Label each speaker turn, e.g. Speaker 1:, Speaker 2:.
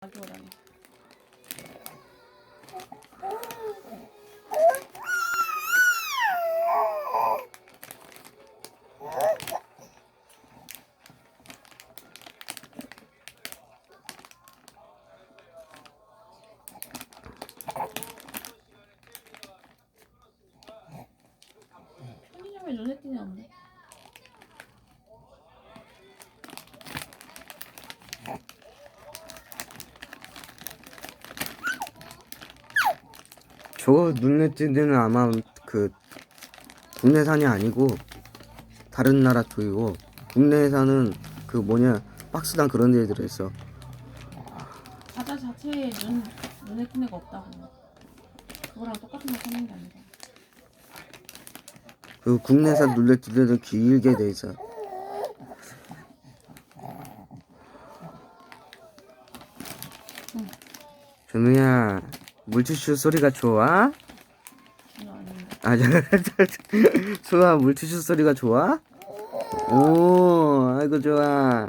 Speaker 1: 가져오라니. 편의점에 눈에 띄는 없네.
Speaker 2: 저 눈에 띄는 아마 그 국내산이 아니고 다른 나라 쪽이고 국내산은 그 뭐냐 박스당 그런 데에 들어있어
Speaker 1: 과자 자체에 눈, 눈에 띄는 거 없다고. 그거랑 똑같은 거 사는 게 아니라.
Speaker 2: 그 국내산 눈에 띄는 길게 돼 있어 준우야 물티슈 소리가 좋아? 아, 저, 수아 물티슈 소리가 좋아? 오, 아이고 좋아.